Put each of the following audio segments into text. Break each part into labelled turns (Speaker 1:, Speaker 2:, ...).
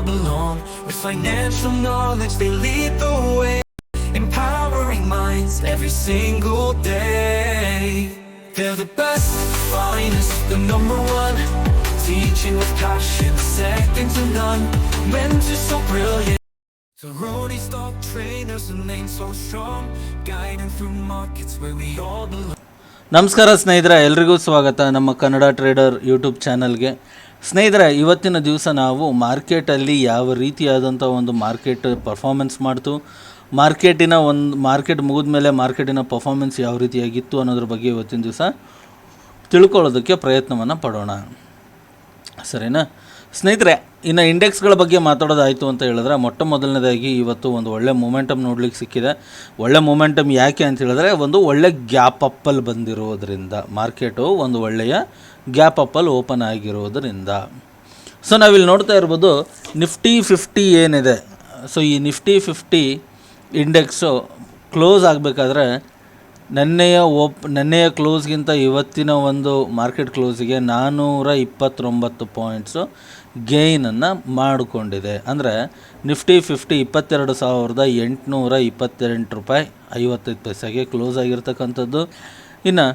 Speaker 1: all belong. With financial knowledge, they lead the way. Empowering minds every single day. They're the best, finest, the number one. Teaching with passion, second to none. Mentors so brilliant. So Rooney stock trainers and lanes so strong. Guiding through markets where we all belong.
Speaker 2: ನಮಸ್ಕಾರ ಸ್ನೇಹಿತರೆ ಎಲ್ರಿಗೂ ಸ್ವಾಗತ ನಮ್ಮ Kannada trader YouTube ಚಾನಲ್ಗೆ ಸ್ನೇಹಿತರೆ, ಇವತ್ತಿನ ದಿವಸ ನಾವು ಮಾರ್ಕೆಟಲ್ಲಿ ಯಾವ ರೀತಿಯಾದಂಥ ಒಂದು ಮಾರ್ಕೆಟ್ ಪರ್ಫಾರ್ಮೆನ್ಸ್ ಮಾಡ್ತು, ಮಾರ್ಕೆಟಿನ ಒಂದು, ಮಾರ್ಕೆಟ್ ಮುಗಿದ ಮೇಲೆ ಮಾರ್ಕೆಟಿನ ಪರ್ಫಾರ್ಮೆನ್ಸ್ ಯಾವ ರೀತಿಯಾಗಿತ್ತು ಅನ್ನೋದ್ರ ಬಗ್ಗೆ ಇವತ್ತಿನ ದಿವಸ ತಿಳ್ಕೊಳ್ಳೋದಕ್ಕೆ ಪ್ರಯತ್ನವನ್ನು ಪಡೋಣ. ಸರಿನಾ? ಸ್ನೇಹಿತರೆ, ಇನ್ನು ಇಂಡೆಕ್ಸ್ಗಳ ಬಗ್ಗೆ ಮಾತಾಡೋದಾಯಿತು ಅಂತ ಹೇಳಿದ್ರೆ, ಮೊಟ್ಟ ಮೊದಲನೇದಾಗಿ ಇವತ್ತು ಒಂದು ಒಳ್ಳೆ ಮೂಮೆಂಟಮ್ ನೋಡ್ಲಿಕ್ಕೆ ಸಿಕ್ಕಿದೆ. ಒಳ್ಳೆ ಮೂಮೆಂಟಮ್ ಯಾಕೆ ಅಂತ ಹೇಳಿದ್ರೆ, ಒಂದು ಒಳ್ಳೆ ಗ್ಯಾಪ್ ಅಪ್ಪಲ್ಲಿ ಬಂದಿರೋದ್ರಿಂದ, ಮಾರ್ಕೆಟು ಒಂದು ಒಳ್ಳೆಯ ಗ್ಯಾಪ್ ಅಪ್ಪಲ್ ಓಪನ್ ಆಗಿರೋದರಿಂದ. ಸೊ, ನಾವಿಲ್ಲಿ ನೋಡ್ತಾ ಇರ್ಬೋದು, ನಿಫ್ಟಿ ಫಿಫ್ಟಿ ಏನಿದೆ. ಸೊ, ಈ ನಿಫ್ಟಿ ಫಿಫ್ಟಿ ಇಂಡೆಕ್ಸು ಕ್ಲೋಸ್ ಆಗಬೇಕಾದ್ರೆ ನೆನ್ನೆಯ ಓಪ್ ನೆನ್ನೆಯ ಕ್ಲೋಸ್ಗಿಂತ ಇವತ್ತಿನ ಒಂದು ಮಾರ್ಕೆಟ್ ಕ್ಲೋಸಿಗೆ ನಾನ್ನೂರ ಇಪ್ಪತ್ತೊಂಬತ್ತು ಪಾಯಿಂಟ್ಸು ಗೇಯ್ನನ್ನು ಮಾಡಿಕೊಂಡಿದೆ. ಅಂದರೆ ನಿಫ್ಟಿ ಫಿಫ್ಟಿ ಇಪ್ಪತ್ತೆರಡು ಸಾವಿರದ ಎಂಟುನೂರ ಇಪ್ಪತ್ತೆಂಟು ರೂಪಾಯಿ ಐವತ್ತೈದು ಪೈಸೆಗೆ ಕ್ಲೋಸ್ ಆಗಿರ್ತಕ್ಕಂಥದ್ದು. ಇನ್ನು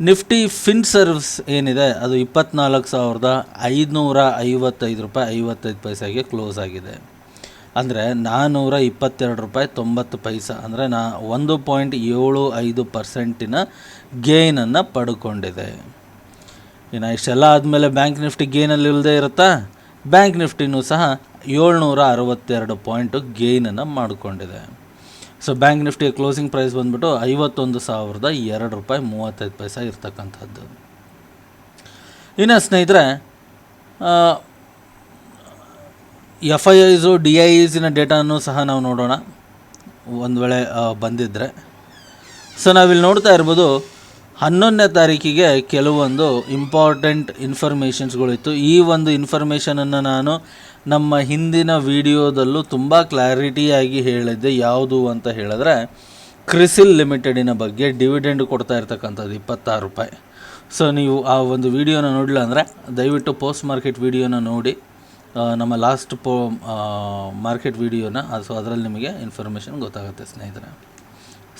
Speaker 2: ನಿಫ್ಟಿ ಫಿನ್ ಸರ್ವ್ಸ್ ಏನಿದೆ, ಅದು ಇಪ್ಪತ್ನಾಲ್ಕು ಸಾವಿರದ ಐದುನೂರ ಐವತ್ತೈದು ರೂಪಾಯಿ ಐವತ್ತೈದು ಪೈಸೆಗೆ ಕ್ಲೋಸ್ ಆಗಿದೆ. ಅಂದರೆ ನಾನ್ನೂರ ಇಪ್ಪತ್ತೆರಡು ರೂಪಾಯಿ ತೊಂಬತ್ತು ಪೈಸ. ಅಂದರೆ ನಾ ಒಂದು ಪಾಯಿಂಟ್ ಏಳು ಐದು ಪರ್ಸೆಂಟಿನ ಗೇನನ್ನು ಪಡ್ಕೊಂಡಿದೆ. ಇನ್ನು ಇಷ್ಟೆಲ್ಲ ಆದಮೇಲೆ ಬ್ಯಾಂಕ್ ನಿಫ್ಟಿ ಗೇನಲ್ಲಿ ಇಲ್ಲದೆ ಇರುತ್ತಾ? ಬ್ಯಾಂಕ್ ನಿಫ್ಟಿನೂ ಸಹ ಏಳ್ನೂರ ಅರವತ್ತೆರಡು ಪಾಯಿಂಟು ಗೇನನ್ನು ಮಾಡಿಕೊಂಡಿದೆ. ಸೊ ಬ್ಯಾಂಕ್ ನಿಫ್ಟಿಯ ಕ್ಲೋಸಿಂಗ್ ಪ್ರೈಸ್ ಬಂದ್ಬಿಟ್ಟು ಐವತ್ತೊಂದು ಸಾವಿರದ ಎರಡು ರೂಪಾಯಿ ಮೂವತ್ತೈದು ಪೈಸೆ ಇರ್ತಕ್ಕಂಥದ್ದು. ಇನ್ನು ಸ್ನೇಹಿತರೆ F I ice D I ಇಸಿನ ಡೇಟಾನು ಸಹ ನಾವು ನೋಡೋಣ. ಒಂದು ವೇಳೆ ಬಂದಿದ್ದರೆ ಸೊ ನಾವಿಲ್ಲಿ ನೋಡ್ತಾ ಇರ್ಬೋದು, ಹನ್ನೊಂದನೇ ತಾರೀಕಿಗೆ ಕೆಲವೊಂದು ಇಂಪಾರ್ಟೆಂಟ್ ಇನ್ಫಾರ್ಮೇಷನ್ಸ್ಗಳಿತ್ತು ಈ ಒಂದು ಇನ್ಫಾರ್ಮೇಷನನ್ನು ನಾನು ನಮ್ಮ ಹಿಂದಿನ ವಿಡಿಯೋದಲ್ಲೂ ತುಂಬ ಕ್ಲಾರಿಟಿಯಾಗಿ ಹೇಳಿದ್ದೆ. ಯಾವುದು ಅಂತ ಹೇಳಿದ್ರೆ ಕ್ರಿಸಿಲ್ ಲಿಮಿಟೆಡಿನ ಬಗ್ಗೆ ಡಿವಿಡೆಂಡ್ ಕೊಡ್ತಾ ಇರ್ತಕ್ಕಂಥದ್ದು ಇಪ್ಪತ್ತಾರು ರೂಪಾಯಿ. ಸೊ ನೀವು ಆ ಒಂದು ವಿಡಿಯೋನ ನೋಡಲಿಲ್ಲ ಅಂದರೆ, ದಯವಿಟ್ಟು ಪೋಸ್ಟ್ ಮಾರ್ಕೆಟ್ ವಿಡಿಯೋನ ನೋಡಿ. ನಮ್ಮ ಲಾಸ್ಟ್ ಪೋ ಮಾರ್ಕೆಟ್ ವೀಡಿಯೋನ ಸೊ ಅದರಲ್ಲಿ ನಿಮಗೆ ಇನ್ಫಾರ್ಮೇಷನ್ ಗೊತ್ತಾಗುತ್ತೆ ಸ್ನೇಹಿತರೆ.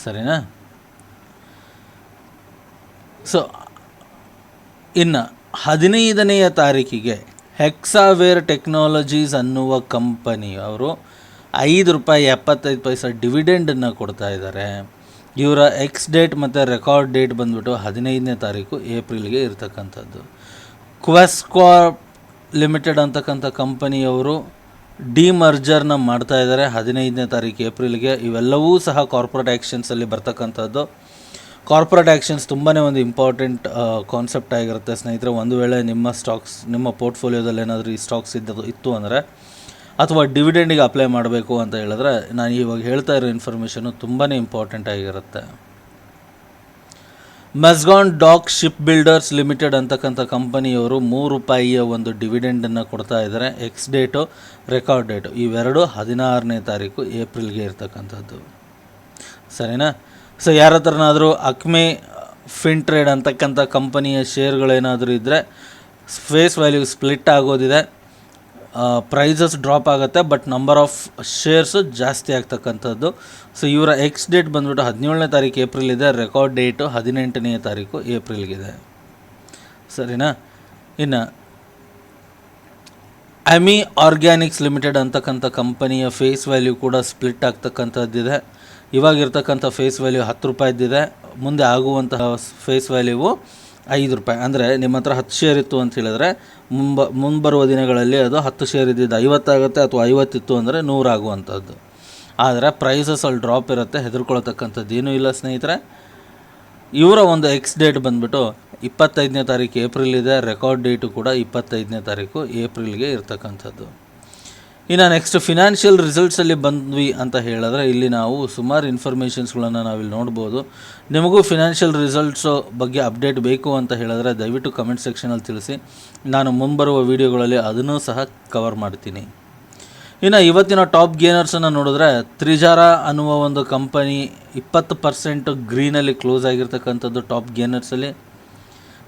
Speaker 2: ಸರಿನಾ? ಸೊ ಇನ್ನು ಹದಿನೈದನೆಯ ತಾರೀಕಿಗೆ ಹೆಕ್ಸಾವೇರ್ ಟೆಕ್ನಾಲಜೀಸ್ ಅನ್ನುವ ಕಂಪನಿ ಅವರು ಐದು ರೂಪಾಯಿ ಎಪ್ಪತ್ತೈದು ಪೈಸ ಡಿವಿಡೆಂಡನ್ನು ಕೊಡ್ತಾ ಇದ್ದಾರೆ. ಇವರ ಎಕ್ಸ್ ಡೇಟ್ ಮತ್ತು ರೆಕಾರ್ಡ್ ಡೇಟ್ ಬಂದ್ಬಿಟ್ಟು ಹದಿನೈದನೇ ತಾರೀಕು ಏಪ್ರಿಲ್ಗೆ ಇರತಕ್ಕಂಥದ್ದು. ಕ್ವೆಸ್ಕಾರ್ಪ್ ಲಿಮಿಟೆಡ್ ಅಂತಕ್ಕಂಥ ಕಂಪನಿಯವರು ಡಿಮರ್ಜರ್ನ ಮಾಡ್ತಾ ಇದ್ದಾರೆ. ಹದಿನೈದನೇ ತಾರೀಕು ಏಪ್ರಿಲ್ಗೆ. ಇವೆಲ್ಲವೂ ಸಹ ಕಾರ್ಪೊರೇಟ್ ಆ್ಯಕ್ಷನ್ಸಲ್ಲಿ ಬರ್ತಕ್ಕಂಥದ್ದು. ಕಾರ್ಪೊರೇಟ್ ಆ್ಯಕ್ಷನ್ಸ್ ತುಂಬಾ ಒಂದು ಇಂಪಾರ್ಟೆಂಟ್ ಕಾನ್ಸೆಪ್ಟ್ ಆಗಿರುತ್ತೆ. ಸ್ನೇಹಿತರೆ, ಒಂದು ವೇಳೆ ನಿಮ್ಮ ಸ್ಟಾಕ್ಸ್ ನಿಮ್ಮ ಪೋರ್ಟ್ಫೋಲಿಯೋದಲ್ಲಿ ಏನಾದರೂ ಈ ಸ್ಟಾಕ್ಸ್ ಇದ್ದು, ಇತ್ತು ಅಂದರೆ ಅಥವಾ ಡಿವಿಡೆಂಡಿಗೆ ಅಪ್ಲೈ ಮಾಡಬೇಕು ಅಂತ ಹೇಳಿದ್ರೆ, ನಾನು ಇವಾಗ ಹೇಳ್ತಾ ಇರೋ ಇನ್ಫಾರ್ಮೇಷನು ತುಂಬಾ ಇಂಪಾರ್ಟೆಂಟ್ ಆಗಿರುತ್ತೆ. Mazagon dock ship builders limited ಅಂತಕ್ಕಂಥ ಕಂಪನಿಯವರು ಮೂರು ರೂಪಾಯಿಯ ಒಂದು ಡಿವಿಡೆಂಡನ್ನು ಕೊಡ್ತಾ ಇದ್ದಾರೆ. ಎಕ್ಸ್ ಡೇಟು ರೆಕಾರ್ಡ್ ಡೇಟು ಇವೆರಡು ಹದಿನಾರನೇ ತಾರೀಕು ಏಪ್ರಿಲ್ಗೆ ಇರ್ತಕ್ಕಂಥದ್ದು. ಸರಿನಾ? ಸೊ ಯಾರ ಹತ್ರನಾದರೂ ಅಕ್ಮೆ ಫಿನ್ ಟ್ರೇಡ್ ಅಂತಕ್ಕಂಥ ಕಂಪನಿಯ ಶೇರ್ಗಳೇನಾದರೂ ಇದ್ದರೆ ಫೇಸ್ ವ್ಯಾಲ್ಯೂ ಸ್ಪ್ಲಿಟ್ ಆಗೋದಿದೆ. ಪ್ರೈಸಸ್ ಡ್ರಾಪ್ ಆಗುತ್ತೆ ಬಟ್ ನಂಬರ್ ಆಫ್ ಶೇರ್ಸು ಜಾಸ್ತಿ ಆಗ್ತಕ್ಕಂಥದ್ದು. ಸೊ ಇವರ ಎಕ್ಸ್ ಡೇಟ್ ಬಂದ್ಬಿಟ್ಟು ಹದಿನೇಳನೇ ತಾರೀಕು ಏಪ್ರಿಲ್ ಇದೆ ರೆಕಾರ್ಡ್ ಡೇಟು ಹದಿನೆಂಟನೇ ತಾರೀಕು ಏಪ್ರಿಲ್ಗಿದೆ ಸರಿನಾ? ಇನ್ನು ಅಮಿ ಆರ್ಗ್ಯಾನಿಕ್ಸ್ ಲಿಮಿಟೆಡ್ ಅಂತಕ್ಕಂಥ ಕಂಪನಿಯ ಫೇಸ್ ವ್ಯಾಲ್ಯೂ ಕೂಡ ಸ್ಪ್ಲಿಟ್ ಆಗ್ತಕ್ಕಂಥದ್ದಿದೆ. ಇವಾಗಿರ್ತಕ್ಕಂಥ ಫೇಸ್ ವ್ಯಾಲ್ಯೂ ಹತ್ತು ರೂಪಾಯಿದ್ದಿದೆ ಮುಂದೆ ಆಗುವಂತಹ ಫೇಸ್ ವ್ಯಾಲ್ಯೂವು ಐದು ರೂಪಾಯಿ. ಅಂದರೆ ನಿಮ್ಮ ಹತ್ರ ಹತ್ತು ಶೇರ್ ಇತ್ತು ಅಂತ ಹೇಳಿದ್ರೆ ಮುಂಬ, ಮುಂಬರುವ ದಿನಗಳಲ್ಲಿ ಅದು ಹತ್ತು ಶೇರ್ ಇದ್ದಿದ್ದು ಐವತ್ತಾಗುತ್ತೆ ಅಥವಾ ಐವತ್ತಿತ್ತು ಅಂದರೆ ನೂರಾಗುವಂಥದ್ದು. ಆದರೆ ಪ್ರೈಸಸ್ ಅಲ್ಲಿ ಡ್ರಾಪ್ ಇರುತ್ತೆ, ಹೆದರ್ಕೊಳ್ತಕ್ಕಂಥದ್ದು ಏನೂ ಇಲ್ಲ ಸ್ನೇಹಿತರೆ. ಇವರ ಒಂದು ಎಕ್ಸ್ ಡೇಟ್ ಬಂದ್ಬಿಟ್ಟು ಇಪ್ಪತ್ತೈದನೇ ತಾರೀಕು ಏಪ್ರಿಲ್ ಇದೆ ರೆಕಾರ್ಡ್ ಡೇಟು ಕೂಡ ಇಪ್ಪತ್ತೈದನೇ ತಾರೀಕು ಏಪ್ರಿಲ್ಗೆ ಇರ್ತಕ್ಕಂಥದ್ದು. ಇನ್ನು ನೆಕ್ಸ್ಟ್ ಫಿನಾನ್ಷಿಯಲ್ ರಿಸಲ್ಟ್ಸಲ್ಲಿ ಬಂದ್ವಿ ಅಂತ ಹೇಳಿದ್ರೆ ಇಲ್ಲಿ ನಾವು ಸುಮಾರು ಇನ್ಫಾರ್ಮೇಷನ್ಸ್ಗಳನ್ನು ನಾವಿಲ್ಲಿ ನೋಡ್ಬೋದು. ನಿಮಗೂ ಫಿನಾನ್ಷಿಯಲ್ ರಿಸಲ್ಟ್ಸು ಬಗ್ಗೆ ಅಪ್ಡೇಟ್ ಬೇಕು ಅಂತ ಹೇಳಿದ್ರೆ ದಯವಿಟ್ಟು ಕಮೆಂಟ್ ಸೆಕ್ಷನಲ್ಲಿ ತಿಳಿಸಿ. ನಾನು ಮುಂಬರುವ ವೀಡಿಯೋಗಳಲ್ಲಿ ಅದನ್ನೂ ಸಹ ಕವರ್ ಮಾಡ್ತೀನಿ. ಇನ್ನು ಇವತ್ತಿನ ಟಾಪ್ ಗೇನರ್ಸನ್ನು ನೋಡಿದ್ರೆ ತ್ರಿಜಾರ ಅನ್ನುವ ಒಂದು ಕಂಪನಿ ಇಪ್ಪತ್ತು ಪರ್ಸೆಂಟ್ ಗ್ರೀನಲ್ಲಿ ಕ್ಲೋಸ್ ಆಗಿರ್ತಕ್ಕಂಥದ್ದು ಟಾಪ್ ಗೇನರ್ಸಲ್ಲಿ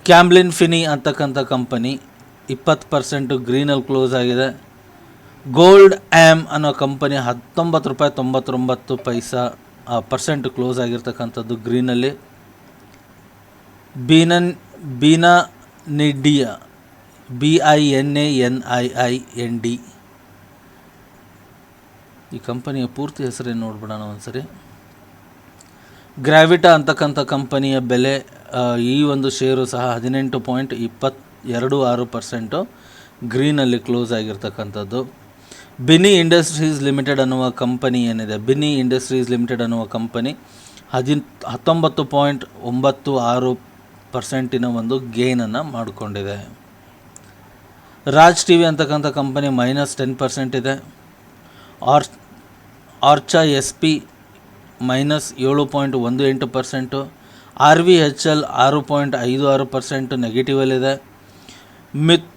Speaker 2: ಕ್ಯಾಮ್ಲಿನ್ ಫಿನಿ ಅಂತಕ್ಕಂಥ ಕಂಪನಿ ಇಪ್ಪತ್ತು ಪರ್ಸೆಂಟು ಗ್ರೀನಲ್ಲಿ ಕ್ಲೋಸ್ ಆಗಿದೆ. ಗೋಲ್ಡ್ ಆ್ಯಮ್ ಅನ್ನೋ ಕಂಪನಿ ಹತ್ತೊಂಬತ್ತು ರೂಪಾಯಿ ತೊಂಬತ್ತೊಂಬತ್ತು ಪೈಸಾ ಪರ್ಸೆಂಟ್ ಕ್ಲೋಸ್ ಆಗಿರ್ತಕ್ಕಂಥದ್ದು ಗ್ರೀನಲ್ಲಿ ಬೀನನ್ ಬೀನಾ ನಿಡ್ಡಿಯ B I N A N I I N D ಈ ಕಂಪನಿಯ ಪೂರ್ತಿ ಹೆಸರೇನು ನೋಡ್ಬಿಡೋಣ ಒಂದ್ಸರಿ. ಗ್ರಾವಿಟಾ ಅಂತಕ್ಕಂಥ ಕಂಪನಿಯ ಬೆಲೆ ಈ ಒಂದು ಷೇರು ಸಹ ಹದಿನೆಂಟು ಪಾಯಿಂಟ್ ಇಪ್ಪತ್ತೆರಡು ಆರು ಪರ್ಸೆಂಟು ಗ್ರೀನಲ್ಲಿ ಕ್ಲೋಸ್ ಆಗಿರ್ತಕ್ಕಂಥದ್ದು. ಬಿನಿ ಇಂಡಸ್ಟ್ರೀಸ್ ಲಿಮಿಟೆಡ್ ಅನ್ನುವ ಕಂಪನಿ ಏನಿದೆ? ಬಿನಿ ಇಂಡಸ್ಟ್ರೀಸ್ ಲಿಮಿಟೆಡ್ ಅನ್ನುವ ಕಂಪನಿ ಹದಿನ್, ಹತ್ತೊಂಬತ್ತು ಪಾಯಿಂಟ್ ಒಂಬತ್ತು ಆರು ಪರ್ಸೆಂಟಿನ ಒಂದು ಗೇನನ್ನು ಮಾಡಿಕೊಂಡಿದೆ. ರಾಜ್ ಟಿ ವಿ ಅಂತಕ್ಕಂಥ ಕಂಪನಿ ಮೈನಸ್ ಟೆನ್ ಪರ್ಸೆಂಟ್ ಇದೆ. ಆರ್, ಆರ್ಚಾ ಎಸ್ ಪಿ ಮೈನಸ್ ಏಳು ಪಾಯಿಂಟ್ ಒಂದು ಎಂಟು percent, R V H L ಆರು ಪಾಯಿಂಟ್ ಐದು ಆರು ಪರ್ಸೆಂಟು ನೆಗೆಟಿವಲ್ಲಿದೆ. ಮಿತ್,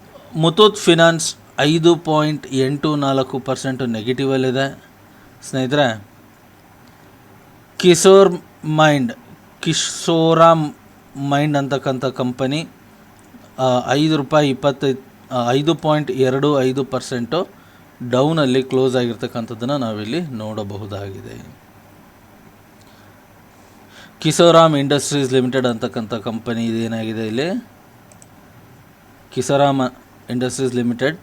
Speaker 2: ಮುತೂತ್ ಫಿನಾನ್ಸ್ ಐದು ಪಾಯಿಂಟ್ ಎಂಟು ನಾಲ್ಕು ಪರ್ಸೆಂಟು ನೆಗೆಟಿವಲ್ಲಿದೆ ಸ್ನೇಹಿತರೆ, ಕಿಶೋರ್ ಮೈಂಡ್ ಕಿಶೋರಾಮ್ ಮೈಂಡ್ ಅಂತಕ್ಕಂಥ ಕಂಪನಿ ಐದು ರೂಪಾಯಿ ಇಪ್ಪತ್ತೈದು ಐದು ಪಾಯಿಂಟ್ ಎರಡು ಐದು ಪರ್ಸೆಂಟು ಡೌನಲ್ಲಿ ಕ್ಲೋಸ್ ಆಗಿರ್ತಕ್ಕಂಥದ್ದನ್ನು ನಾವಿಲ್ಲಿ ನೋಡಬಹುದಾಗಿದೆ. ಕಿಸೋರಾಮ್ ಇಂಡಸ್ಟ್ರೀಸ್ ಲಿಮಿಟೆಡ್ ಅಂತಕ್ಕಂಥ ಕಂಪನಿ ಇದೇನಾಗಿದೆ ಇಲ್ಲಿ? Kesoram industries limited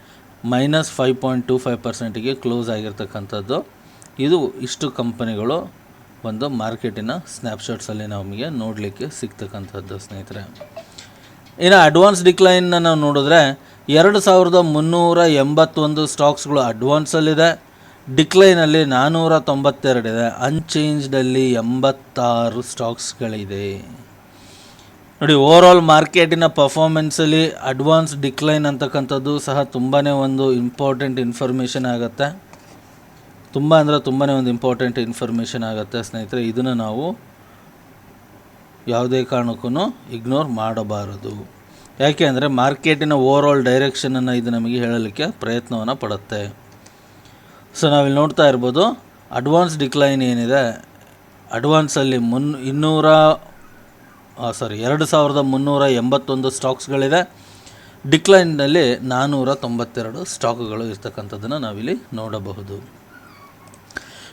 Speaker 2: minus five point two five ಪರ್ಸೆಂಟಿಗೆ close ಆಗಿರ್ತಕ್ಕಂಥದ್ದು. ಇದು ಇಷ್ಟು ಕಂಪನಿಗಳು ಒಂದು ಮಾರ್ಕೆಟಿನ ಸ್ನ್ಯಾಪ್ಶಾಟ್ಸಲ್ಲಿ ನಮಗೆ ನೋಡಲಿಕ್ಕೆ ಸಿಗ್ತಕ್ಕಂಥದ್ದು ಸ್ನೇಹಿತರೆ. ಇನ್ನು ಅಡ್ವಾನ್ಸ್ ಡಿಕ್ಲೈನ್ನ ನಾವು ನೋಡಿದ್ರೆ ಎರಡು ಸಾವಿರದ ಮುನ್ನೂರ ಎಂಬತ್ತೊಂದು ಸ್ಟಾಕ್ಸ್ಗಳು ಅಡ್ವಾನ್ಸಲ್ಲಿದೆ. ಡಿಕ್ಲೈನಲ್ಲಿ ನಾನ್ನೂರ ತೊಂಬತ್ತೆರಡಿದೆ. ಅನ್ಚೇಂಜ್ಡಲ್ಲಿ ಎಂಬತ್ತಾರು ಸ್ಟಾಕ್ಸ್ಗಳಿದೆ. ನೋಡಿ ಓವರಾಲ್ ಮಾರ್ಕೆಟಿನ ಪರ್ಫಾರ್ಮೆನ್ಸಲ್ಲಿ ಅಡ್ವಾನ್ಸ್ ಡಿಕ್ಲೈನ್ ಅಂತಕ್ಕಂಥದ್ದು ಸಹ ತುಂಬಾ ಒಂದು ಇಂಪಾರ್ಟೆಂಟ್ ಇನ್ಫಾರ್ಮೇಷನ್ ಆಗುತ್ತೆ. ತುಂಬ ಅಂದರೆ ತುಂಬಾ ಒಂದು ಇಂಪಾರ್ಟೆಂಟ್ ಇನ್ಫಾರ್ಮೇಷನ್ ಆಗುತ್ತೆ ಸ್ನೇಹಿತರೆ. ಇದನ್ನು ನಾವು ಯಾವುದೇ ಕಾರಣಕ್ಕೂ ಇಗ್ನೋರ್ ಮಾಡಬಾರದು. ಯಾಕೆ ಅಂದರೆ ಮಾರ್ಕೆಟಿನ ಓವರಾಲ್ ಡೈರೆಕ್ಷನನ್ನು ಇದು ನಮಗೆ ಹೇಳಲಿಕ್ಕೆ ಪ್ರಯತ್ನವನ್ನು ಪಡುತ್ತೆ. ಸೊ ನಾವಿಲ್ಲಿ ನೋಡ್ತಾ ಇರ್ಬೋದು ಅಡ್ವಾನ್ಸ್ ಡಿಕ್ಲೈನ್ ಏನಿದೆ? ಅಡ್ವಾನ್ಸಲ್ಲಿ ಮುನ್ ಇನ್ನೂರ ಸಾರಿ ಎರಡು ಸಾವಿರದ ಮುನ್ನೂರ ಎಂಬತ್ತೊಂದು ಸ್ಟಾಕ್ಸ್ಗಳಿದೆ ಡಿಕ್ಲೈನ್ನಲ್ಲಿ ನಾನ್ನೂರ ತೊಂಬತ್ತೆರಡು ಸ್ಟಾಕ್ಗಳು ಇರ್ತಕ್ಕಂಥದ್ದನ್ನು ನಾವಿಲ್ಲಿ ನೋಡಬಹುದು.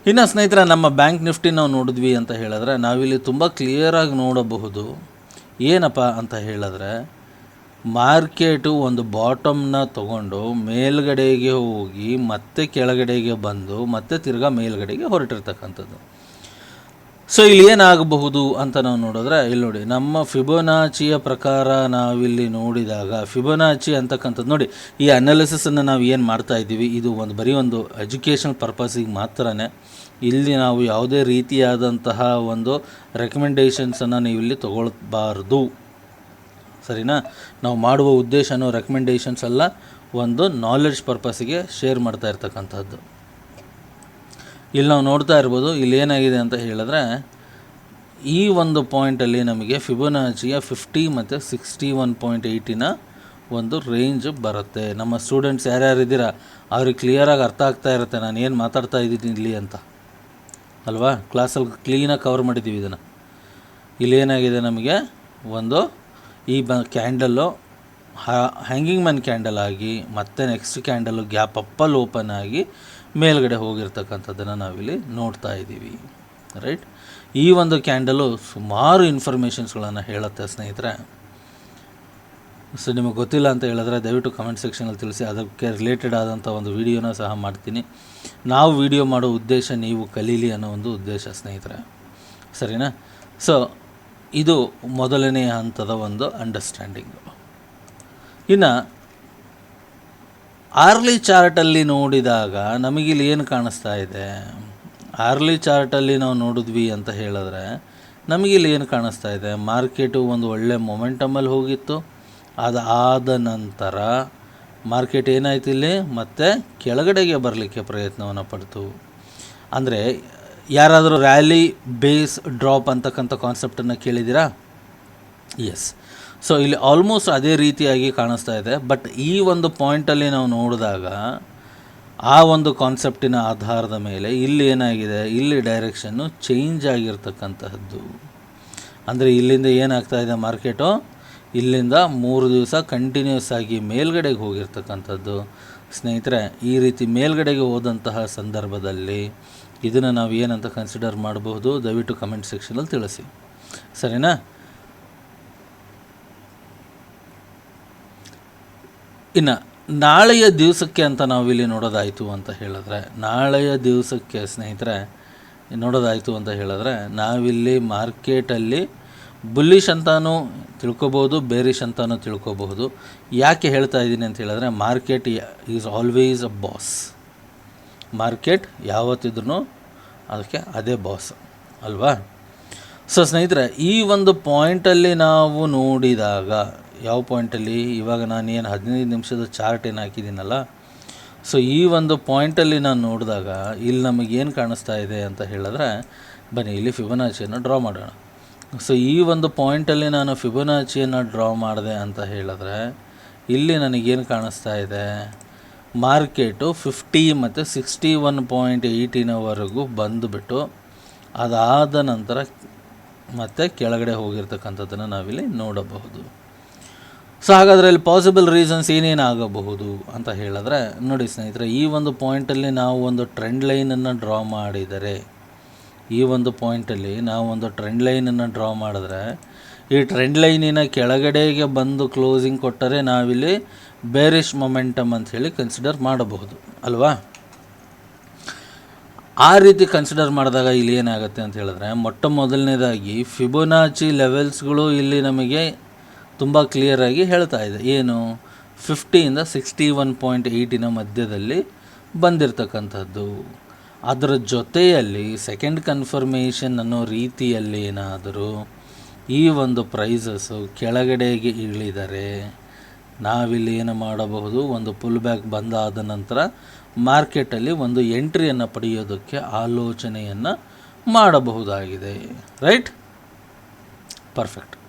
Speaker 2: ಇನ್ನು ಸ್ನೇಹಿತರೆ, ನಮ್ಮ ಬ್ಯಾಂಕ್ ನಿಫ್ಟಿ ನಾವು ನೋಡಿದ್ವಿ ಅಂತ ಹೇಳಿದ್ರೆ, ನಾವಿಲ್ಲಿ ತುಂಬ ಕ್ಲಿಯರಾಗಿ ನೋಡಬಹುದು. ಏನಪ್ಪ ಅಂತ ಹೇಳಿದ್ರೆ, ಮಾರ್ಕೆಟು ಒಂದು ಬಾಟಮ್ನ ತಗೊಂಡು ಮೇಲ್ಗಡೆಗೆ ಹೋಗಿ ಮತ್ತೆ ಕೆಳಗಡೆಗೆ ಬಂದು ಮತ್ತೆ ತಿರ್ಗಾ ಮೇಲ್ಗಡೆಗೆ ಹೊರಟಿರ್ತಕ್ಕಂಥದ್ದು. ಸೊ ಇಲ್ಲಿ ಏನಾಗಬಹುದು ಅಂತ ನಾವು ನೋಡಿದ್ರೆ, ಇಲ್ಲಿ ನೋಡಿ, ನಮ್ಮ ಫಿಬೊನಾಚಿಯ ಪ್ರಕಾರ ನಾವಿಲ್ಲಿ ನೋಡಿದಾಗ, ಫಿಬೊನಾಚಿ ಅಂತಕ್ಕಂಥದ್ದು ನೋಡಿ, ಈ ಅನಾಲಿಸಿಸನ್ನು ನಾವು ಏನು ಮಾಡ್ತಾ ಇದ್ದೀವಿ, ಇದು ಒಂದು ಬರೀ ಒಂದು ಎಜುಕೇಷನ್ ಪರ್ಪಸಿಗೆ ಮಾತ್ರನೇ, ಇಲ್ಲಿ ನಾವು ಯಾವುದೇ ರೀತಿಯಾದಂತಹ ಒಂದು ರೆಕಮೆಂಡೇಷನ್ಸನ್ನು ನೀವು ಇಲ್ಲಿ ತಗೊಳ್ಬಾರ್ದು. ಸರಿನಾ? ನಾವು ಮಾಡುವ ಉದ್ದೇಶನೂ ರೆಕಮೆಂಡೇಷನ್ಸ್ ಎಲ್ಲ ಒಂದು ನಾಲೆಡ್ಜ್ ಪರ್ಪಸ್ಸಿಗೆ ಶೇರ್ ಮಾಡ್ತಾ ಇರ್ತಕ್ಕಂಥದ್ದು. ಇಲ್ಲಿ ನಾವು ನೋಡ್ತಾ ಇರ್ಬೋದು ಇಲ್ಲಿ ಏನಾಗಿದೆ ಅಂತ ಹೇಳಿದ್ರೆ, ಈ ಒಂದು ಪಾಯಿಂಟಲ್ಲಿ ನಮಗೆ ಫಿಬೋನಾಚಿಯ ಫಿಫ್ಟಿ ಮತ್ತು ಸಿಕ್ಸ್ಟಿ ಒನ್ ಪಾಯಿಂಟ್ ಏಯ್ಟಿನ ಒಂದು ರೇಂಜ್ ಬರುತ್ತೆ. ನಮ್ಮ ಸ್ಟೂಡೆಂಟ್ಸ್ ಯಾರ್ಯಾರು ಇದ್ದೀರಾ ಅವ್ರಿಗೆ ಕ್ಲಿಯರಾಗಿ ಅರ್ಥ ಆಗ್ತಾ ಇರುತ್ತೆ. ನಾನು ಏನು ಮಾತಾಡ್ತಾ ಇದ್ದೀನಿ ಇಲ್ಲಿ ಅಂತ. ಅಲ್ವಾ? ಕ್ಲಾಸಲ್ಲಿ ಕ್ಲೀನಾಗಿ ಕವರ್ ಮಾಡಿದ್ದೀವಿ ಇದನ್ನು. ಇಲ್ಲಿ ಏನಾಗಿದೆ ನಮಗೆ? ಒಂದು, ಈ ಬ ಕ್ಯಾಂಡಲ್ಲು ಹ್ಯಾಂಗಿಂಗ್ ಮ್ಯಾನ್ ಕ್ಯಾಂಡಲ್ ಆಗಿ ಮತ್ತೆ ನೆಕ್ಸ್ಟ್ ಕ್ಯಾಂಡಲ್ಲು ಗ್ಯಾಪ್ ಅಪ್ಪಲ್ಲಿ ಓಪನ್ ಆಗಿ ಮೇಲ್ಗಡೆ ಹೋಗಿರ್ತಕ್ಕಂಥದ್ದನ್ನು ನಾವಿಲ್ಲಿ ನೋಡ್ತಾ ಇದ್ದೀವಿ. ರೈಟ್ ಈ ಒಂದು ಕ್ಯಾಂಡಲು ಸುಮಾರು ಇನ್ಫಾರ್ಮೇಷನ್ಸ್ಗಳನ್ನು ಹೇಳುತ್ತೆ ಸ್ನೇಹಿತರೆ. ಸೊ ನಿಮಗೆ ಗೊತ್ತಿಲ್ಲ ಅಂತ ಹೇಳಿದ್ರೆ ದಯವಿಟ್ಟು ಕಮೆಂಟ್ ಸೆಕ್ಷನಲ್ಲಿ ತಿಳಿಸಿ, ಅದಕ್ಕೆ ರಿಲೇಟೆಡ್ ಆದಂಥ ಒಂದು ವಿಡಿಯೋನ ಸಹ ಮಾಡ್ತೀನಿ. ನಾವು ವಿಡಿಯೋ ಮಾಡೋ ಉದ್ದೇಶ ನೀವು ಕಲೀಲಿ ಅನ್ನೋ ಒಂದು ಉದ್ದೇಶ ಸ್ನೇಹಿತರೆ. ಸರಿನಾ? ಸೊ ಇದು ಮೊದಲನೆಯ ಹಂತದ ಒಂದು ಅಂಡರ್ಸ್ಟ್ಯಾಂಡಿಂಗು ಇನ್ನು ಆರ್ಲಿ ಚಾರ್ಟಲ್ಲಿ ನೋಡಿದಾಗ ನಮಗಿಲ್ಲಿ ಏನು ಕಾಣಿಸ್ತಾ ಇದೆ? ಆರ್ಲಿ ಚಾರ್ಟಲ್ಲಿ ನಾವು ನೋಡಿದ್ವಿ ಅಂತ ಹೇಳಿದ್ರೆ ನಮಗಿಲ್ಲಿ ಏನು ಕಾಣಿಸ್ತಾ ಇದೆ? ಮಾರ್ಕೆಟು ಒಂದು ಒಳ್ಳೆ ಮೊಮೆಂಟಮಲ್ಲಿ ಹೋಗಿತ್ತು. ಅದಾದ ನಂತರ ಮಾರ್ಕೆಟ್ ಏನಾಯ್ತು ಇಲ್ಲಿ? ಮತ್ತೆ ಕೆಳಗಡೆಗೆ ಬರಲಿಕ್ಕೆ ಪ್ರಯತ್ನವನ್ನು ಪಡ್ತು. ಅಂದರೆ ಯಾರಾದರೂ ರ್ಯಾಲಿ ಬೇಸ್ ಡ್ರಾಪ್ ಅಂತಕ್ಕಂಥ ಕಾನ್ಸೆಪ್ಟನ್ನು ಕೇಳಿದ್ದೀರಾ? ಎಸ್ ಸೊ ಇಲ್ಲಿ ಆಲ್ಮೋಸ್ಟ್ ಅದೇ ರೀತಿಯಾಗಿ ಕಾಣಿಸ್ತಾ ಇದೆ. ಬಟ್ ಈ ಒಂದು ಪಾಯಿಂಟಲ್ಲಿ ನಾವು ನೋಡಿದಾಗ, ಆ ಒಂದು ಕಾನ್ಸೆಪ್ಟಿನ ಆಧಾರದ ಮೇಲೆ ಇಲ್ಲಿ ಏನಾಗಿದೆ? ಇಲ್ಲಿ ಡೈರೆಕ್ಷನ್ನು ಚೇಂಜ್ ಆಗಿರ್ತಕ್ಕಂತಹದ್ದು. ಅಂದರೆ ಇಲ್ಲಿಂದ ಏನಾಗ್ತಾ ಇದೆ ಮಾರ್ಕೆಟು ಇಲ್ಲಿಂದ ಮೂರು ದಿವಸ ಕಂಟಿನ್ಯೂಸ್ ಆಗಿ ಮೇಲ್ಗಡೆಗೆ ಹೋಗಿರ್ತಕ್ಕಂಥದ್ದು. ಸ್ನೇಹಿತರೆ, ಈ ರೀತಿ ಮೇಲ್ಗಡೆಗೆ ಹೋದಂತಹ ಸಂದರ್ಭದಲ್ಲಿ ಇದನ್ನು ನಾವು ಏನಂತ ಕನ್ಸಿಡರ್ ಮಾಡಬಹುದು? ದಯವಿಟ್ಟು ಕಮೆಂಟ್ ಸೆಕ್ಷನಲ್ಲಿ ತಿಳಿಸಿ. ಸರಿನಾ? ಇನ್ನು ನಾಳೆಯ ದಿವಸಕ್ಕೆ ಅಂತ ನಾವಿಲ್ಲಿ ನೋಡೋದಾಯಿತು ಅಂತ ಹೇಳಿದ್ರೆ, ನಾಳೆಯ ದಿವಸಕ್ಕೆ ಸ್ನೇಹಿತರೆ, ನೋಡೋದಾಯಿತು ಅಂತ ಹೇಳಿದ್ರೆ, ನಾವಿಲ್ಲಿ ಮಾರ್ಕೆಟಲ್ಲಿ ಬುಲ್ಲಿಶ್ ಅಂತಾನೂ ತಿಳ್ಕೊಬೋದು, ಬೇರಿಶ್ ಅಂತಾನೂ ತಿಳ್ಕೊಬಹುದು. ಯಾಕೆ ಹೇಳ್ತಾ ಇದ್ದೀನಿ ಅಂತ ಹೇಳಿದ್ರೆ, market is always a boss. Market ಯಾವತ್ತಿದ್ರೂ ಅದಕ್ಕೆ ಅದೇ ಬಾಸ್, ಅಲ್ವಾ? ಸೊ ಸ್ನೇಹಿತರೆ, ಈ ಒಂದು ಪಾಯಿಂಟಲ್ಲಿ ನಾವು ನೋಡಿದಾಗ ಯಾವ ಪಾಯಿಂಟಲ್ಲಿ ಇವಾಗ ನಾನು ಏನು ಹದಿನೈದು ನಿಮಿಷದ ಚಾರ್ಟ್ ಏನು ಹಾಕಿದ್ದೀನಲ್ಲ ಸೊ ಈ ಒಂದು ಪಾಯಿಂಟಲ್ಲಿ ನಾನು ನೋಡಿದಾಗ ಇಲ್ಲಿ ನಮಗೇನು ಕಾಣಿಸ್ತಾ ಇದೆ ಅಂತ ಹೇಳಿದ್ರೆ, ಬನ್ನಿ ಇಲ್ಲಿ ಫಿಬೊನಾಚಿಯನ್ನು ಡ್ರಾ ಮಾಡೋಣ. ಸೊ ಈ ಒಂದು ಪಾಯಿಂಟಲ್ಲಿ ನಾನು ಫಿಬೊನಾಚಿಯನ್ನು ಡ್ರಾ ಮಾಡಿದೆ ಅಂತ ಹೇಳಿದ್ರೆ, ಇಲ್ಲಿ ನನಗೇನು ಕಾಣಿಸ್ತಾ ಇದೆ? ಮಾರ್ಕೆಟು ಫಿಫ್ಟಿ ಮತ್ತು ಸಿಕ್ಸ್ಟಿ ಒನ್ ಪಾಯಿಂಟ್ ಏಯ್ಟಿನವರೆಗೂ ಬಂದುಬಿಟ್ಟು ಅದಾದ ನಂತರ ಮತ್ತೆ ಕೆಳಗಡೆ ಹೋಗಿರ್ತಕ್ಕಂಥದ್ದನ್ನು ನಾವಿಲ್ಲಿ ನೋಡಬಹುದು. ಸೊ ಹಾಗಾದರೆ ಇಲ್ಲಿ ಪಾಸಿಬಲ್ ರೀಸನ್ಸ್ ಏನೇನಾಗಬಹುದು ಅಂತ ಹೇಳಿದ್ರೆ, ನೋಡಿ ಸ್ನೇಹಿತರೆ, ಈ ಒಂದು ಪಾಯಿಂಟಲ್ಲಿ ನಾವು ಒಂದು ಟ್ರೆಂಡ್ ಲೈನನ್ನು ಡ್ರಾ ಮಾಡಿದರೆ, ಈ ಒಂದು ಪಾಯಿಂಟಲ್ಲಿ ನಾವು ಒಂದು ಟ್ರೆಂಡ್ ಲೈನನ್ನು ಡ್ರಾ ಮಾಡಿದ್ರೆ, ಈ ಟ್ರೆಂಡ್ ಲೈನಿನ ಕೆಳಗಡೆಗೆ ಬಂದು ಕ್ಲೋಸಿಂಗ್ ಕೊಟ್ಟರೆ ನಾವಿಲ್ಲಿ ಬೇರಿಶ್ ಮೊಮೆಂಟಮ್ ಅಂತ ಹೇಳಿ ಕನ್ಸಿಡರ್ ಮಾಡಬಹುದು. ಅಲ್ವಾ? ಆ ರೀತಿ ಕನ್ಸಿಡರ್ ಮಾಡಿದಾಗ ಇಲ್ಲಿ ಏನಾಗುತ್ತೆ ಅಂತ ಹೇಳಿದ್ರೆ, ಮೊಟ್ಟ ಮೊದಲನೇದಾಗಿ ಫಿಬೊನಾಚಿ ಲೆವೆಲ್ಸ್ಗಳು ಇಲ್ಲಿ ನಮಗೆ ತುಂಬ ಕ್ಲಿಯರಾಗಿ ಹೇಳ್ತಾ ಇದೆ. ಏನು? ಫಿಫ್ಟಿಯಿಂದ ಸಿಕ್ಸ್ಟಿ ಒನ್ ಪಾಯಿಂಟ್ ಏಯ್ಟಿನ ಮಧ್ಯದಲ್ಲಿ ಬಂದಿರತಕ್ಕಂಥದ್ದು. ಅದರ ಜೊತೆಯಲ್ಲಿ ಸೆಕೆಂಡ್ ಕನ್ಫರ್ಮೇಷನ್ ಅನ್ನೋ ರೀತಿಯಲ್ಲಿ ಏನಾದರೂ ಈ ಒಂದು ಪ್ರೈಸಸ್ಸು ಕೆಳಗಡೆಗೆ ಇಳಿದರೆ ನಾವಿಲ್ಲಿ ಏನು ಮಾಡಬಹುದು? ಒಂದು ಪುಲ್ ಬ್ಯಾಕ್ ಬಂದಾದ ನಂತರ ಮಾರ್ಕೆಟಲ್ಲಿ ಒಂದು ಎಂಟ್ರಿಯನ್ನು ಪಡೆಯೋದಕ್ಕೆ ಆಲೋಚನೆಯನ್ನು ಮಾಡಬಹುದಾಗಿದೆ. ರೈಟ್ ಪರ್ಫೆಕ್ಟ್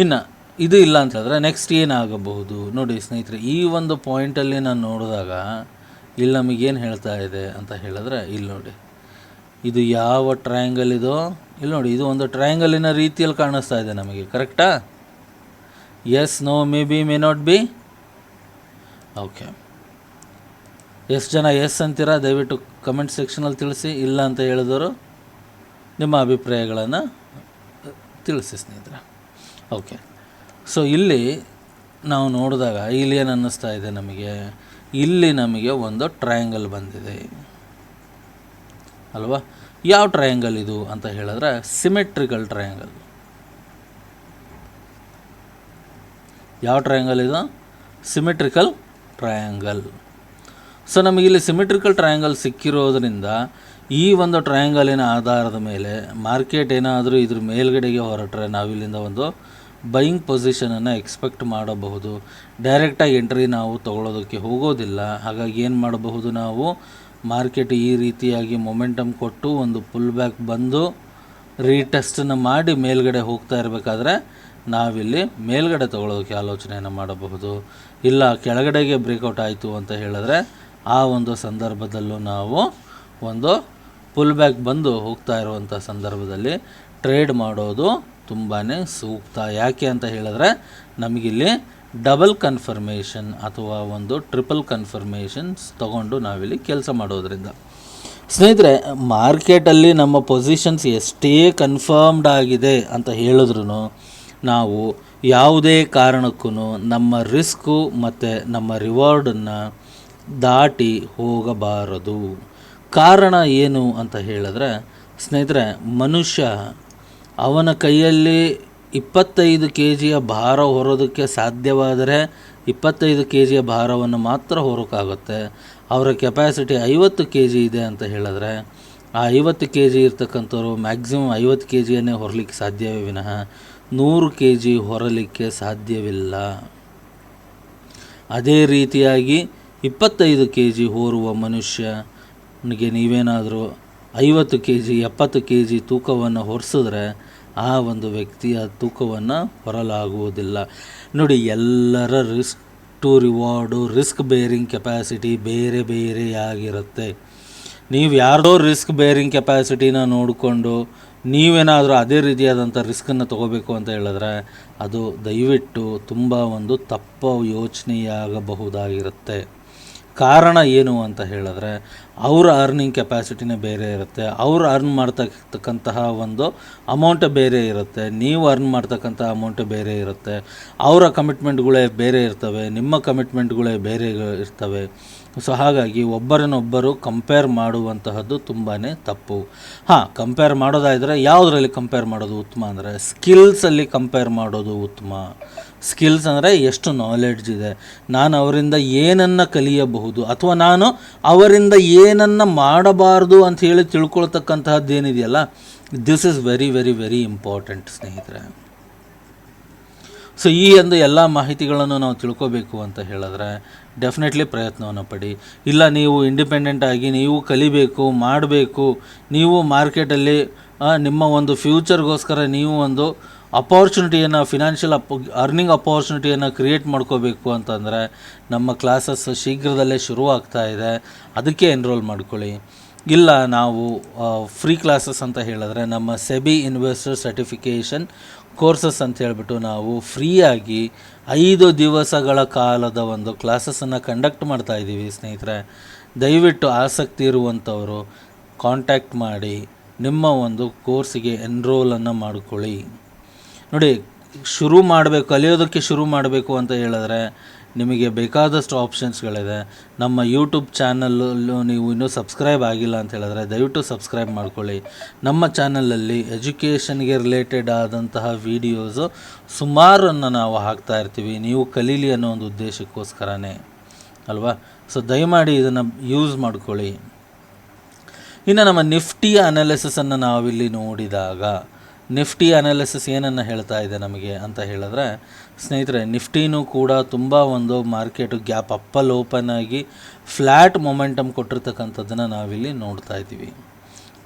Speaker 2: ಇನ್ನು ಇದು ಇಲ್ಲ ಅಂತ ಹೇಳಿದ್ರೆ ನೆಕ್ಸ್ಟ್ ಏನಾಗಬಹುದು? ನೋಡಿ ಸ್ನೇಹಿತರೆ, ಈ ಒಂದು ಪಾಯಿಂಟಲ್ಲಿ ನಾನು ನೋಡಿದಾಗ ಇಲ್ಲಿ ನಮಗೇನು ಹೇಳ್ತಾ ಇದೆ ಅಂತ ಹೇಳಿದ್ರೆ ಇಲ್ಲಿ ನೋಡಿ. ಇದು ಯಾವ ಟ್ರಯಾಂಗಲ್ ಇದೋ? ಇಲ್ಲಿ ನೋಡಿ, ಇದು ಒಂದು ಟ್ರಯಾಂಗಲಿನ ರೀತಿಯಲ್ಲಿ ಕಾಣಿಸ್ತಾ ಇದೆ ನಮಗೆ ಕರೆಕ್ಟಾ yes no may be may not be okay ಎಷ್ಟು ಜನ ಎಸ್ ಅಂತೀರಾ? ದಯವಿಟ್ಟು ಕಮೆಂಟ್ ಸೆಕ್ಷನಲ್ಲಿ ತಿಳಿಸಿ, ಇಲ್ಲ ಅಂತ ಹೇಳಿದವರು ನಿಮ್ಮ ಅಭಿಪ್ರಾಯಗಳನ್ನು ತಿಳಿಸಿ ಸ್ನೇಹಿತರೆ. ಓಕೆ ಸೊ ಇಲ್ಲಿ ನಾವು ನೋಡಿದಾಗ ಇಲ್ಲಿ ಏನು ಅನ್ನಿಸ್ತಾ ಇದೆ ನಮಗೆ. ಇಲ್ಲಿ ನಮಗೆ ಒಂದು ಟ್ರಯಾಂಗಲ್ ಬಂದಿದೆ. ಅಲ್ವಾ? ಯಾವ ಟ್ರಯಾಂಗಲ್ ಇದು ಅಂತ ಹೇಳಿದ್ರೆ ಸಿಮೆಟ್ರಿಕಲ್ ಟ್ರಯಾಂಗಲ್ ಯಾವ ಟ್ರಯಾಂಗಲ್ ಇದು? ಸಿಮೆಟ್ರಿಕಲ್ ಟ್ರಯಾಂಗಲ್ ಸೊ ನಮಗಿಲ್ಲಿ ಸಿಮೆಟ್ರಿಕಲ್ ಟ್ರಯಾಂಗಲ್ ಸಿಕ್ಕಿರೋದ್ರಿಂದ ಈ ಒಂದು ಟ್ರಯಾಂಗಲಿನ ಆಧಾರದ ಮೇಲೆ ಮಾರ್ಕೆಟ್ ಏನಾದರೂ ಇದ್ರ ಮೇಲ್ಗಡೆಗೆ ಹೊರಟ್ರೆ ನಾವಿಲ್ಲಿಂದ ಒಂದು ಬೈಯಿಂಗ್ ಪೊಸಿಷನನ್ನು ಎಕ್ಸ್ಪೆಕ್ಟ್ ಮಾಡಬಹುದು. ಡೈರೆಕ್ಟಾಗಿ ಎಂಟ್ರಿ ನಾವು ತೊಗೊಳೋದಕ್ಕೆ ಹೋಗೋದಿಲ್ಲ. ಹಾಗಾಗಿ ಏನು ಮಾಡಬಹುದು ನಾವು? ಮಾರ್ಕೆಟ್ ಈ ರೀತಿಯಾಗಿ ಮೊಮೆಂಟಮ್ ಕೊಟ್ಟು ಒಂದು ಪುಲ್ ಬ್ಯಾಕ್ ಬಂದು ರೀಟೆಸ್ಟನ್ನು ಮಾಡಿ ಮೇಲ್ಗಡೆ ಹೋಗ್ತಾ ಇರಬೇಕಾದ್ರೆ ನಾವಿಲ್ಲಿ ಮೇಲ್ಗಡೆ ತೊಗೊಳೋದಕ್ಕೆ ಆಲೋಚನೆಯನ್ನು ಮಾಡಬಹುದು. ಇಲ್ಲ, ಕೆಳಗಡೆಗೆ ಬ್ರೇಕೌಟ್ ಆಯಿತು ಅಂತ ಹೇಳಿದ್ರೆ ಆ ಒಂದು ಸಂದರ್ಭದಲ್ಲೂ ನಾವು ಒಂದು ಪುಲ್ ಬ್ಯಾಕ್ ಬಂದು ಹೋಗ್ತಾ ಇರುವಂಥ ಸಂದರ್ಭದಲ್ಲಿ ಟ್ರೇಡ್ ಮಾಡೋದು ತುಂಬಾ ಸೂಕ್ತ. ಯಾಕೆ ಅಂತ ಹೇಳಿದ್ರೆ, ನಮಗಿಲ್ಲಿ ಡಬಲ್ ಕನ್ಫರ್ಮೇಷನ್ ಅಥವಾ ಒಂದು ಟ್ರಿಪಲ್ ಕನ್ಫರ್ಮೇಷನ್ಸ್ ತಗೊಂಡು ನಾವಿಲ್ಲಿ ಕೆಲಸ ಮಾಡೋದ್ರಿಂದ. ಸ್ನೇಹಿತರೆ, ಮಾರ್ಕೆಟಲ್ಲಿ ನಮ್ಮ ಪೊಸಿಷನ್ಸ್ ಎಷ್ಟೇ ಕನ್ಫರ್ಮ್ಡ್ ಆಗಿದೆ ಅಂತ ಹೇಳಿದ್ರು ನಾವು ಯಾವುದೇ ಕಾರಣಕ್ಕೂ ನಮ್ಮ ರಿಸ್ಕು ಮತ್ತು ನಮ್ಮ ರಿವಾರ್ಡನ್ನು ದಾಟಿ ಹೋಗಬಾರದು. ಕಾರಣ ಏನು ಅಂತ ಹೇಳಿದ್ರೆ, ಸ್ನೇಹಿತರೆ, ಮನುಷ್ಯ ಅವನ ಕೈಯಲ್ಲಿ ಇಪ್ಪತ್ತೈದು ಕೆ ಜಿಯ ಭಾರ ಹೊರೋದಕ್ಕೆ ಸಾಧ್ಯವಾದರೆ ಇಪ್ಪತ್ತೈದು ಕೆ ಜಿಯ ಭಾರವನ್ನು ಮಾತ್ರ ಹೊರಕಾಗುತ್ತೆ. ಅವರ ಕೆಪಾಸಿಟಿ ಐವತ್ತು ಕೆ ಜಿ ಇದೆ ಅಂತ ಹೇಳಿದ್ರೆ ಆ ಐವತ್ತು ಕೆ ಜಿ ಇರ್ತಕ್ಕಂಥವ್ರು ಮ್ಯಾಕ್ಸಿಮಮ್ ಐವತ್ತು ಕೆ ಜಿಯನ್ನೇ ಹೊರಲಿಕ್ಕೆ ಸಾಧ್ಯವೇ ವಿನಃ ನೂರು ಕೆ ಜಿ ಹೊರಲಿಕ್ಕೆ ಸಾಧ್ಯವಿಲ್ಲ. ಅದೇ ರೀತಿಯಾಗಿ ಇಪ್ಪತ್ತೈದು ಕೆ ಜಿ ಹೊರುವ ಮನುಷ್ಯನಿಗೆ ನೀವೇನಾದರೂ ಐವತ್ತು ಕೆ ಜಿ ಎಪ್ಪತ್ತು ಕೆ ಜಿ ತೂಕವನ್ನು ಹೊರಿಸಿದ್ರೆ ಆ ಒಂದು ವ್ಯಕ್ತಿಯ ತೂಕವನ್ನು ಹೊರಲಾಗುವುದಿಲ್ಲ. ನೋಡಿ, ಎಲ್ಲರ risk to reward, risk bearing capacity ಬೇರೆ ಬೇರೆಯಾಗಿರುತ್ತೆ ನೀವು ಯಾರ್ದೋ ರಿಸ್ಕ್ ಬೇರಿಂಗ್ ಕೆಪಾಸಿಟಿನ ನೋಡಿಕೊಂಡು ನೀವೇನಾದರೂ ಅದೇ ರೀತಿಯಾದಂಥ ರಿಸ್ಕನ್ನು ತೊಗೋಬೇಕು ಅಂತ ಹೇಳಿದ್ರೆ ಅದು ದಯವಿಟ್ಟು ತುಂಬ ಒಂದು ತಪ್ಪು ಯೋಚನೆಯಾಗಬಹುದಾಗಿರುತ್ತೆ. ಕಾರಣ ಏನು ಅಂತ ಹೇಳಿದ್ರೆ, ಅವರ ಅರ್ನಿಂಗ್ ಕೆಪಾಸಿಟಿನೇ ಬೇರೆ ಇರುತ್ತೆ, ಅವ್ರು ಅರ್ನ್ ಮಾಡ್ತಕ್ಕಂತಹ ಒಂದು ಅಮೌಂಟ್ ಬೇರೆ ಇರುತ್ತೆ, ನೀವು ಅರ್ನ್ ಮಾಡ್ತಕ್ಕಂಥ ಅಮೌಂಟ್ ಬೇರೆ ಇರುತ್ತೆ, ಅವರ ಕಮಿಟ್ಮೆಂಟ್ಗಳೇ ಬೇರೆ ಇರ್ತವೆ, ನಿಮ್ಮ ಕಮಿಟ್ಮೆಂಟ್ಗಳೇ ಬೇರೆ ಇರ್ತವೆ. ಸೊ ಹಾಗಾಗಿ ಒಬ್ಬರನ್ನೊಬ್ಬರು ಕಂಪೇರ್ ಮಾಡುವಂತಹದ್ದು ತುಂಬಾ ತಪ್ಪು. ಹಾಂ ಕಂಪೇರ್ ಮಾಡೋದಾದರೆ ಯಾವುದರಲ್ಲಿ ಕಂಪೇರ್ ಮಾಡೋದು ಉತ್ತಮ ಅಂದರೆ ಸ್ಕಿಲ್ಸಲ್ಲಿ ಕಂಪೇರ್ ಮಾಡೋದು ಉತ್ತಮ. ಸ್ಕಿಲ್ಸ್ ಅಂದರೆ ಎಷ್ಟು ನಾಲೆಡ್ಜ್ ಇದೆ. ನಾನು ಅವರಿಂದ ಏನನ್ನು ಕಲಿಯಬಹುದು ಅಥವಾ ನಾನು ಅವರಿಂದ ಏನನ್ನು ಮಾಡಬಾರ್ದು ಅಂತ ಹೇಳಿ ತಿಳ್ಕೊಳ್ತಕ್ಕಂತಹದ್ದೇನಿದೆಯಲ್ಲ this is very very very important ಸ್ನೇಹಿತರೆ. ಸೊ ಈ ಒಂದು ಎಲ್ಲ ಮಾಹಿತಿಗಳನ್ನು ನಾವು ತಿಳ್ಕೋಬೇಕು ಅಂತ ಹೇಳಿದ್ರೆ ಡೆಫಿನೆಟ್ಲಿ ಪ್ರಯತ್ನವನ್ನು ಪಡಿ. ಇಲ್ಲ ನೀವು ಇಂಡಿಪೆಂಡೆಂಟ್ ಆಗಿ ನೀವು ಕಲಿಬೇಕು, ಮಾಡಬೇಕು, ನೀವು ಮಾರ್ಕೆಟಲ್ಲಿ ನಿಮ್ಮ ಒಂದು ಫ್ಯೂಚರ್ಗೋಸ್ಕರ ನೀವು ಒಂದು ಅಪಾರ್ಚುನಿಟಿಯನ್ನು ಫಿನಾನ್ಷಿಯಲ್ ಅಪ್ ಅರ್ನಿಂಗ್ ಅಪಾರ್ಚುನಿಟಿಯನ್ನು ಕ್ರಿಯೇಟ್ ಮಾಡ್ಕೋಬೇಕು ಅಂತಂದರೆ ನಮ್ಮ ಕ್ಲಾಸಸ್ ಶೀಘ್ರದಲ್ಲೇ ಶುರು ಆಗ್ತಾ ಇದೆ. ಅದಕ್ಕೆ ಎನ್ರೋಲ್ ಮಾಡ್ಕೊಳ್ಳಿ. ಇಲ್ಲ ನಾವು ಫ್ರೀ ಕ್ಲಾಸಸ್ ಅಂತ ಹೇಳಿದ್ರೆ ನಮ್ಮ ಸೆಬಿ ಇನ್ವೆಸ್ಟರ್ ಸರ್ಟಿಫಿಕೇಷನ್ ಕೋರ್ಸಸ್ ಅಂತ ಹೇಳ್ಬಿಟ್ಟು ನಾವು ಫ್ರೀಯಾಗಿ ಐದು ದಿವಸಗಳ ಕಾಲದ ಒಂದು ಕ್ಲಾಸಸನ್ನು ಕಂಡಕ್ಟ್ ಮಾಡ್ತಾ ಇದ್ದೀವಿ ಸ್ನೇಹಿತರೆ. ದಯವಿಟ್ಟು ಆಸಕ್ತಿ ಇರುವಂಥವರು ಕಾಂಟ್ಯಾಕ್ಟ್ ಮಾಡಿ ನಿಮ್ಮ ಒಂದು ಕೋರ್ಸಿಗೆ ಎನ್ರೋಲನ್ನು ಮಾಡಿಕೊಳ್ಳಿ. ನೋಡಿ, ಶುರು ಮಾಡಬೇಕು, ಕಲಿಯೋದಕ್ಕೆ ಶುರು ಮಾಡಬೇಕು ಅಂತ ಹೇಳಿದ್ರೆ ನಿಮಗೆ ಬೇಕಾದಷ್ಟು ಆಪ್ಷನ್ಸ್ಗಳಿದೆ ನಮ್ಮ ಯೂಟ್ಯೂಬ್ ಚಾನಲಲ್ಲೂ ನೀವು ಇನ್ನೂ ಸಬ್ಸ್ಕ್ರೈಬ್ ಆಗಿಲ್ಲ ಅಂತ ಹೇಳಿದ್ರೆ ದಯವಿಟ್ಟು ಸಬ್ಸ್ಕ್ರೈಬ್ ಮಾಡ್ಕೊಳ್ಳಿ. ನಮ್ಮ ಚಾನಲಲ್ಲಿ ಎಜುಕೇಷನ್ಗೆ ರಿಲೇಟೆಡ್ ಆದಂತಹ ವೀಡಿಯೋಸು ಸುಮಾರನ್ನು ನಾವು ಹಾಕ್ತಾ ಇರ್ತೀವಿ. ನೀವು ಕಲೀಲಿ ಅನ್ನೋ ಒಂದು ಉದ್ದೇಶಕ್ಕೋಸ್ಕರನೇ. ಅಲ್ವಾ? ಸೊ ದಯಮಾಡಿ ಇದನ್ನು ಯೂಸ್ ಮಾಡ್ಕೊಳ್ಳಿ. ಇನ್ನು ನಮ್ಮ ನಿಫ್ಟಿ ಅನಾಲಿಸಿಸನ್ನು ನಾವಿಲ್ಲಿ ನೋಡಿದಾಗ ನಿಫ್ಟಿ ಅನಾಲಿಸಿಸ್ ಏನನ್ನು ಹೇಳ್ತಾ ಇದೆ ನಮಗೆ ಅಂತ ಹೇಳಿದ್ರೆ ಸ್ನೇಹಿತರೆ, ನಿಫ್ಟಿನೂ ಕೂಡ ತುಂಬ ಒಂದು ಮಾರ್ಕೆಟು ಗ್ಯಾಪ್ ಅಪ್ಪಲ್ಲಿ ಓಪನ್ ಆಗಿ ಫ್ಲ್ಯಾಟ್ ಮೊಮೆಂಟಮ್ ಕೊಟ್ಟಿರ್ತಕ್ಕಂಥದ್ದನ್ನು ನಾವಿಲ್ಲಿ ನೋಡ್ತಾ ಇದ್ದೀವಿ.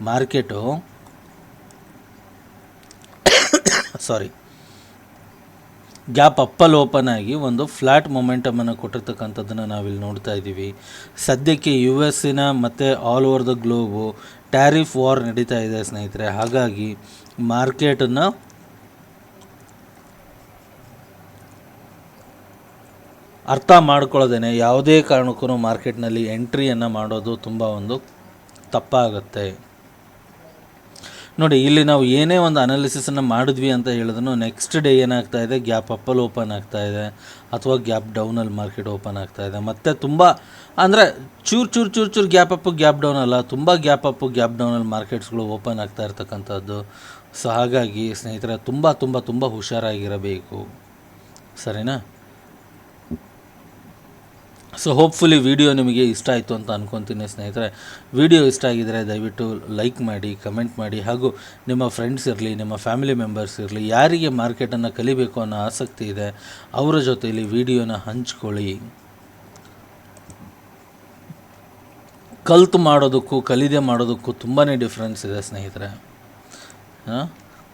Speaker 2: ಮಾರ್ಕೆಟು ಸಾರಿ ಗ್ಯಾಪ್ ಅಪ್ಪಲ್ಲಿ ಓಪನ್ ಆಗಿ ಒಂದು ಫ್ಲ್ಯಾಟ್ ಮೊಮೆಂಟಮನ್ನು ಕೊಟ್ಟಿರ್ತಕ್ಕಂಥದ್ದನ್ನು ನಾವಿಲ್ಲಿ ನೋಡ್ತಾ ಇದ್ದೀವಿ. ಸದ್ಯಕ್ಕೆ ಯು ಎಸ್ಸಿನ ಮತ್ತು all over the globe tariff war ನಡೀತಾ ಇದೆ ಸ್ನೇಹಿತರೆ. ಹಾಗಾಗಿ ಮಾರ್ಕೆಟನ್ನು ಅರ್ಥ ಮಾಡ್ಕೊಳ್ಳೋದೇನೆ, ಯಾವುದೇ ಕಾರಣಕ್ಕೂ ಮಾರ್ಕೆಟ್ನಲ್ಲಿ ಎಂಟ್ರಿಯನ್ನು ಮಾಡೋದು ತುಂಬ ಒಂದು ತಪ್ಪಾಗುತ್ತೆ. ನೋಡಿ, ಇಲ್ಲಿ ನಾವು ಏನೇ ಒಂದು ಅನಾಲಿಸಿಸನ್ನು ಮಾಡಿದ್ವಿ ಅಂತ ಹೇಳಿದ್ರು ನೆಕ್ಸ್ಟ್ ಡೇ ಏನಾಗ್ತಾ ಇದೆ? ಗ್ಯಾಪ್ ಅಪ್ಪಲ್ಲಿ ಓಪನ್ ಆಗ್ತಾ ಇದೆ, ಅಥವಾ ಗ್ಯಾಪ್ ಡೌನಲ್ಲಿ ಮಾರ್ಕೆಟ್ ಓಪನ್ ಆಗ್ತಾ ಇದೆ. ಮತ್ತು ತುಂಬ, ಅಂದರೆ ಚೂರು ಚೂರು ಚೂರು ಚೂರು ಗ್ಯಾಪ್ ಅಪ್ಪು, ಗ್ಯಾಪ್ ಡೌನ್ ಅಲ್ಲ, ತುಂಬ ಗ್ಯಾಪ್ ಅಪ್ಪು, ಗ್ಯಾಪ್ ಡೌನಲ್ಲಿ ಮಾರ್ಕೆಟ್ಸ್ಗಳು ಓಪನ್ ಆಗ್ತಾ ಇರ್ತಕ್ಕಂಥದ್ದು. ಸೊ ಹಾಗಾಗಿ ಸ್ನೇಹಿತರೆ, ತುಂಬ ತುಂಬ ತುಂಬ ಹುಷಾರಾಗಿರಬೇಕು. ಸರಿನಾ? ಸೊ ಹೋಪ್ಫುಲಿ ವಿಡಿಯೋ ನಿಮಗೆ ಇಷ್ಟ ಆಯಿತು ಅಂತ ಅನ್ಕೊತೀನಿ ಸ್ನೇಹಿತರೆ. ವಿಡಿಯೋ ಇಷ್ಟ ಆಗಿದರೆ ದಯವಿಟ್ಟು ಲೈಕ್ ಮಾಡಿ ಕಮೆಂಟ್ ಮಾಡಿ. ಹಾಗೂ ನಿಮ್ಮ ಫ್ರೆಂಡ್ಸ್ ಇರಲಿ, ನಿಮ್ಮ ಫ್ಯಾಮಿಲಿ ಮೆಂಬರ್ಸ್ ಇರಲಿ, ಯಾರಿಗೆ ಮಾರ್ಕೆಟನ್ನು ಕಲಿಬೇಕು ಅನ್ನೋ ಆಸಕ್ತಿ ಇದೆ, ಅವರ ಜೊತೆಯಲ್ಲಿ ವಿಡಿಯೋನ ಹಂಚ್ಕೊಳ್ಳಿ. ಕಲ್ತು ಮಾಡೋದಕ್ಕೂ, ಕಲಿದೆ ಮಾಡೋದಕ್ಕೂ ತುಂಬಾ ಡಿಫ್ರೆನ್ಸ್ ಇದೆ ಸ್ನೇಹಿತರೆ.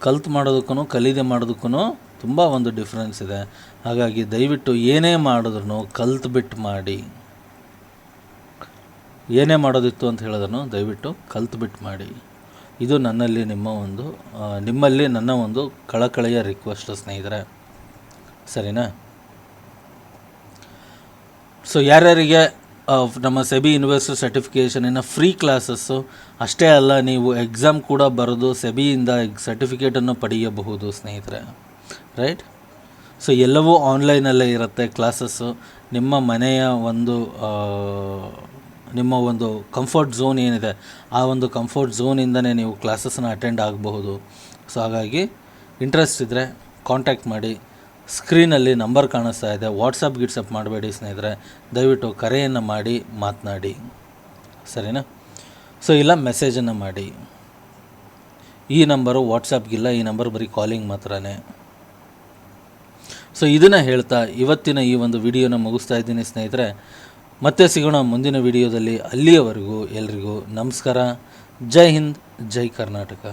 Speaker 2: ಕಲ್ತು ಮಾಡೋದಕ್ಕೂ ಕಲಿದೆ ಮಾಡೋದಕ್ಕೂ ತುಂಬ ಒಂದು ಡಿಫ್ರೆನ್ಸ್ ಇದೆ. ಹಾಗಾಗಿ ದಯವಿಟ್ಟು ಏನೇ ಮಾಡಿದ್ರು ಕಲ್ತು ಬಿಟ್ಟು ಮಾಡಿ. ಏನೇ ಮಾಡೋದಿತ್ತು ಅಂತ ಹೇಳಿದ್ರು ದಯವಿಟ್ಟು ಕಲ್ತು ಬಿಟ್ಟು ಮಾಡಿ. ಇದು ನನ್ನಲ್ಲಿ ನಿಮ್ಮ ಒಂದು ನಿಮ್ಮಲ್ಲಿ ನನ್ನ ಒಂದು ಕಳಕಳಿಯ ರಿಕ್ವೆಸ್ಟ್ ಸ್ನೇಹಿತರೆ. ಸರಿನಾ? ಸೊ ಯಾರ್ಯಾರಿಗೆ ನಮ್ಮ ಸೆಬಿ ಇನ್ವೆಸ್ಟರ್ ಸರ್ಟಿಫಿಕೇಷನಿನ ಫ್ರೀ ಕ್ಲಾಸಸ್ಸು ಅಷ್ಟೇ ಅಲ್ಲ, ನೀವು ಎಕ್ಸಾಮ್ ಕೂಡ ಬರೆದು ಸೆಬಿಯಿಂದ ಸರ್ಟಿಫಿಕೇಟನ್ನು ಪಡೆಯಬಹುದು ಸ್ನೇಹಿತರೆ. ರೈಟ್ ಸೊ ಎಲ್ಲವೂ ಆನ್ಲೈನಲ್ಲೇ ಇರುತ್ತೆ ಕ್ಲಾಸಸ್ಸು ನಿಮ್ಮ ಮನೆಯ ಒಂದು ನಿಮ್ಮ ಒಂದು ಕಂಫರ್ಟ್ ಝೋನ್ ಏನಿದೆ, ಆ ಒಂದು ಕಂಫರ್ಟ್ ಝೋನಿಂದನೇ ನೀವು ಕ್ಲಾಸಸ್ನ ಅಟೆಂಡ್ ಆಗಬಹುದು. ಸೊ ಹಾಗಾಗಿ ಇಂಟ್ರೆಸ್ಟ್ ಇದ್ದರೆ ಕಾಂಟ್ಯಾಕ್ಟ್ ಮಾಡಿ. ಸ್ಕ್ರೀನಲ್ಲಿ ನಂಬರ್ ಕಾಣಿಸ್ತಾ ಇದೆ. ವಾಟ್ಸಪ್ ಗಿಟ್ಸಪ್ ಮಾಡಬೇಡಿ ಸ್ನೇಹಿತರೆ. ದಯವಿಟ್ಟು ಕರೆಯನ್ನು ಮಾಡಿ, ಮಾತನಾಡಿ. ಸರಿನಾ? ಸೊ ಇಲ್ಲ ಮೆಸೇಜನ್ನು ಮಾಡಿ. ಈ ನಂಬರು ವಾಟ್ಸಪ್ಗಿಲ್ಲ ಈ ನಂಬರ್ ಬರೀ ಕಾಲಿಂಗ್ ಮಾತ್ರನೇ. ಸೊ ಇದನ್ನು ಹೇಳ್ತಾ ಇವತ್ತಿನ ಈ ಒಂದು ವಿಡಿಯೋನ ಮುಗಿಸ್ತಾ ಇದ್ದೀನಿ ಸ್ನೇಹಿತರೆ. ಮತ್ತೆ ಸಿಗೋಣ ಮುಂದಿನ ವಿಡಿಯೋದಲ್ಲಿ ಅಲ್ಲಿಯವರೆಗೂ ಎಲ್ರಿಗೂ ನಮಸ್ಕಾರ. ಜೈ ಹಿಂದ್, ಜೈ ಕರ್ನಾಟಕ.